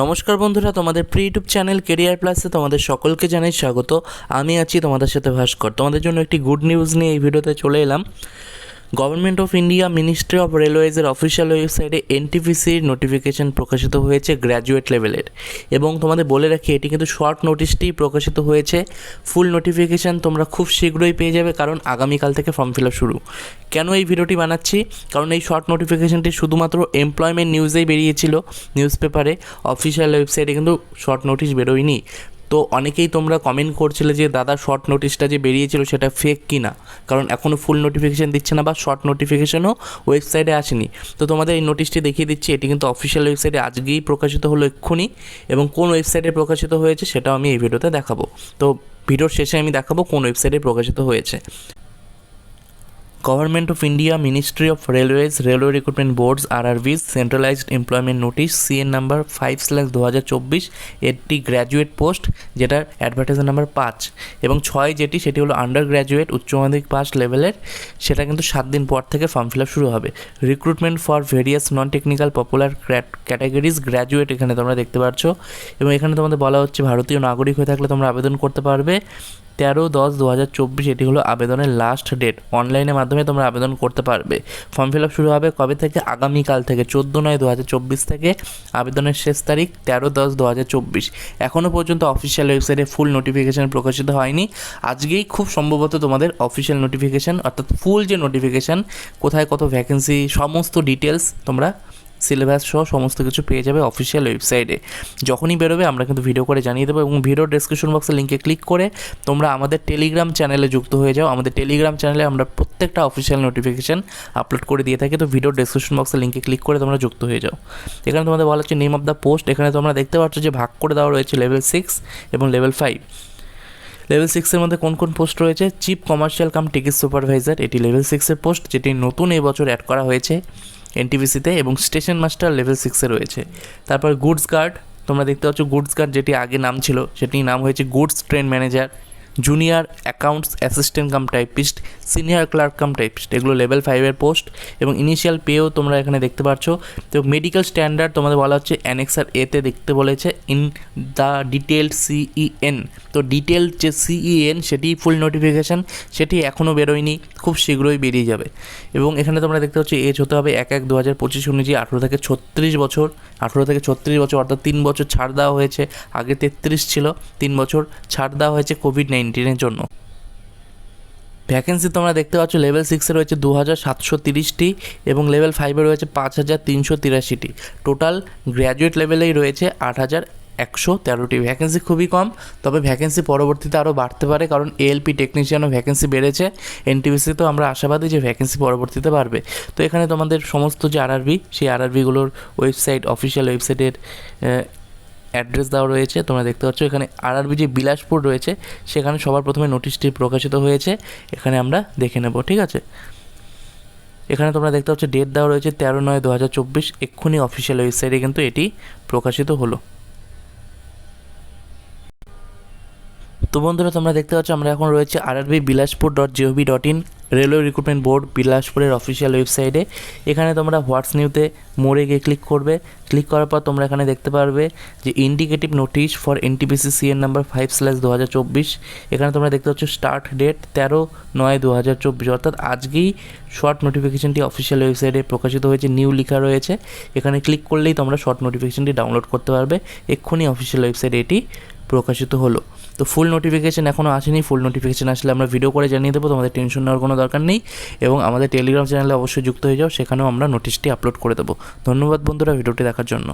নমস্কার বন্ধুরা, তোমাদের প্রি ইউটিউব চ্যানেল কেরিয়ার প্লাসে তোমাদের সকলকে জানাই স্বাগত। আমি আছি তোমাদের সাথে ভাস্কর। তোমাদের জন্য একটি গুড নিউজ নিয়ে এই ভিডিওতে চলে এলাম। Government of India ministry of রেলওয়েজের official ওয়েবসাইটে এনটিপিসির নোটিফিকেশন প্রকাশিত হয়েছে গ্র্যাজুয়েট লেভেলের এবং তোমাদের বলে রাখি, এটি কিন্তু শর্ট নোটিশটি প্রকাশিত হয়েছে। ফুল নোটিফিকেশান তোমরা খুব শীঘ্রই পেয়ে যাবে, কারণ আগামীকাল থেকে ফর্ম ফিল আপ শুরু। কেন এই ভিডিওটি বানাচ্ছি? কারণ এই শর্ট নোটিফিকেশানটি শুধুমাত্র এমপ্লয়মেন্ট নিউজেই বেরিয়েছিল। নিউজ পেপারে অফিসিয়াল ওয়েবসাইটে কিন্তু শর্ট নোটিশ বেরোয়নি। তো অনেকেই তোমরা কমেন্ট করছিলে যে, দাদা শর্ট নোটিশটা যে বেরিয়েছিল সেটা ফেক কি না কারণ এখনও ফুল নোটিফিকেশান দিচ্ছে না বা শর্ট নোটিফিকেশানও ওয়েবসাইটে আসেনি। তো তোমাদের এই নোটিশটি দেখিয়ে দিচ্ছি। এটি কিন্তু অফিসিয়াল ওয়েবসাইটে আজকেই প্রকাশিত হলো এক্ষুনি এবং কোন ওয়েবসাইটে প্রকাশিত হয়েছে সেটাও আমি এই ভিডিওতে দেখাবো। তো ভিডিওর শেষে আমি দেখাবো কোন ওয়েবসাইটে প্রকাশিত হয়েছে। Government of India ministry of railways railway recruitment boards RRBs centralised employment notice CEN number five slash দু হাজার চব্বিশ একটি গ্র্যাজুয়েট পোস্ট যেটার অ্যাডভার্টাইজার নাম্বার পাঁচ। এবং ছয় যেটি, সেটি হলো আন্ডার গ্র্যাজুয়েট উচ্চ মাধ্যমিক পাস লেভেলের সেটা কিন্তু সাত দিন পর থেকে ফর্ম ফিল আপ শুরু হবে। Recruitment for various non technical popular categories graduate এখানে তোমরা দেখতে পাচ্ছ এবং এখানে তোমাদের বলা হচ্ছে ভারতীয় নাগরিক হয়ে থাকলে তোমরা আবেদন করতে পারবে। তেরো দশ দু হাজার চব্বিশ, এটি হলো আবেদনের লাস্ট ডেট অনলাইনের মাধ্যমে তোমরা আবেদন করতে পারবে। ফর্ম ফিল আপ শুরু হবে কবে থেকে? আগামীকাল থেকে, চোদ্দ নয় দু হাজার চব্বিশ থেকে। আবেদনের শেষ তারিখ তেরো দশ দু হাজার চব্বিশ। এখনও পর্যন্ত অফিসিয়াল ওয়েবসাইটে ফুল নোটিফিকেশান প্রকাশিত হয়নি। আজকেই খুব সম্ভবত তোমাদের অফিসিয়াল নোটিফিকেশান অর্থাৎ ফুল যে নোটিফিকেশান কোথায় কত ভ্যাকেন্সি সমস্ত ডিটেলস তোমরা সিলেবাস সহ সমস্ত কিছু পেয়ে যাবে অফিসিয়াল ওয়েবসাইটে যখনই বেরোবে, আমরা কিন্তু ভিডিও করে জানিয়ে দেবো এবং ভিডিও ডেসক্রিপশন বক্সের লিঙ্কে ক্লিক করে তোমরা আমাদের টেলিগ্রাম চ্যানেলে যুক্ত হয়ে যাও। আমাদের টেলিগ্রাম চ্যানেলে আমরা প্রত্যেকটা অফিসিয়াল নোটিফিকেশান আপলোড করে দিয়ে থাকি। তো ভিডিও ডেসক্রিপশন বক্সে লিঙ্কে ক্লিক করে তোমরা যুক্ত হয়ে যাও। এখানে তোমাদের বলা হচ্ছে নেম অফ দ্য পোস্ট এখানে তোমরা দেখতে পাচ্ছ যে ভাগ করে দেওয়া রয়েছে লেভেল সিক্স এবং লেভেল ফাইভ লেভেল সিক্সের মধ্যে কোন কোন পোস্ট রয়েছে? Chief commercial cum ticket supervisor এটি লেভেল সিক্সের পোস্ট যেটি নতুন এবছর অ্যাড করা হয়েছে। এনটিভিসিতে এবং স্টেশন মাস্টার লেভেল সিক্সে রয়েছে। তারপর গুডস গার্ড, তোমরা দেখতে পাচ্ছ গুডস গার্ড যেটি আগে নাম ছিল, সেটির নাম হয়েছে goods train manager. Junior accounts assistant cum typist senior clerk cum typist এগুলো লেভেল ফাইভের পোস্ট এবং ইনিশিয়াল পেও তোমরা এখানে দেখতে পাচ্ছ তো মেডিকেল স্ট্যান্ডার্ড তোমাদের বলা হচ্ছে অ্যানেক্সার এতে দেখতে বলেছে ইন দ্য ডিটেলড সিইএন তো ডিটেল যে সিইএন সেটি ফুল নোটিফিকেশান সেটি এখনও বেরোয়নি, খুব শীঘ্রই বেরিয়ে যাবে। এবং এখানে তোমরা দেখতে পাচ্ছ এজ হতে হবে এক এক দু হাজার পঁচিশ অনুযায়ী আঠেরো থেকে ছত্রিশ বছর। আঠেরো থেকে ছত্রিশ বছর অর্থাৎ তিন বছর ছাড় দেওয়া হয়েছে, আগে তেত্রিশ ছিল, তিন বছর ছাড় দেওয়া হয়েছে কোভিড নাইন্টিনের জন্য। ভ্যাকেন্সি তোমরা দেখতে পাচ্ছ লেভেল সিক্সে রয়েছে দু হাজার সাতশো তিরিশটি এবং লেভেল ফাইভে রয়েছে পাঁচ হাজার তিনশো তিরাশিটি। টোটাল গ্র্যাজুয়েট লেভেলেই রয়েছে আট হাজার একশো তেরোটি। ভ্যাকেন্সি খুবই কম, তবে ভ্যাকেন্সি পরবর্তীতে আরও বাড়তে পারে কারণ এএলপি টেকনিশিয়ানও ভ্যাকেন্সি বেড়েছে। এনটিভিসিতেও আমরা আশাবাদী যে ভ্যাকেন্সি পরবর্তীতে বাড়বে। তো এখানে তোমাদের সমস্ত যে আরআরবি সেই আরআরবিগুলোর ওয়েবসাইট অফিসিয়াল ওয়েবসাইটের অ্যাড্রেস দেওয়া রয়েছে, তোমরা দেখতে পাচ্ছ এখানে আরআরবি যে বিলাসপুর রয়েছে, সেখানে সবার প্রথমে নোটিশটি প্রকাশিত হয়েছে, এখানে আমরা দেখে নেব, ঠিক আছে? এখানে তোমরা দেখতে পাচ্ছ ডেট দেওয়া রয়েছে তেরো নয় দু হাজার চব্বিশ, এক্ষুনি অফিসিয়াল ওয়েবসাইটে কিন্তু এটি প্রকাশিত হলো। তো বন্ধুরা, তোমরা দেখতে পাচ্ছ, আমরা এখন রয়েছে RRB Bilaspur dot gov dot in railway recruitment board বিলাসপুরের official ওয়েবসাইটে এখানে তোমরা হোয়াটস নিউতে মোড়ে গিয়ে ক্লিক করবে। ক্লিক করার পর তোমরা এখানে দেখতে পারবে যে indicative notice for NTPC CEN number five slash দু হাজার চব্বিশ। এখানে তোমরা দেখতে পাচ্ছ স্টার্ট ডেট তেরো নয় দু হাজার চব্বিশ। অর্থাৎ আজকেই শর্ট নোটিফিকেশনটি অফিসিয়াল ওয়েবসাইটে প্রকাশিত হয়েছে নিউ লেখা রয়েছে। এখানে ক্লিক করলেই তোমরা শর্ট নোটিফিকেশনটি ডাউনলোড করতে পারবে। এক্ষুনি অফিসিয়াল ওয়েবসাইটে এটি প্রকাশিত হলো। তো ফুল নোটিফিকেশান এখনও আসেনি ফুল নোটিফিকেশান আসলে আমরা ভিডিও করে জানিয়ে দেবো, তোমাদের টেনশন নেওয়ার কোনো দরকার নেই। এবং আমাদের টেলিগ্রাম চ্যানেলে অবশ্যই যুক্ত হয়ে যাও, সেখানেও আমরা নোটিশটি আপলোড করে দেবো। ধন্যবাদ বন্ধুরা ভিডিওটি দেখার জন্য।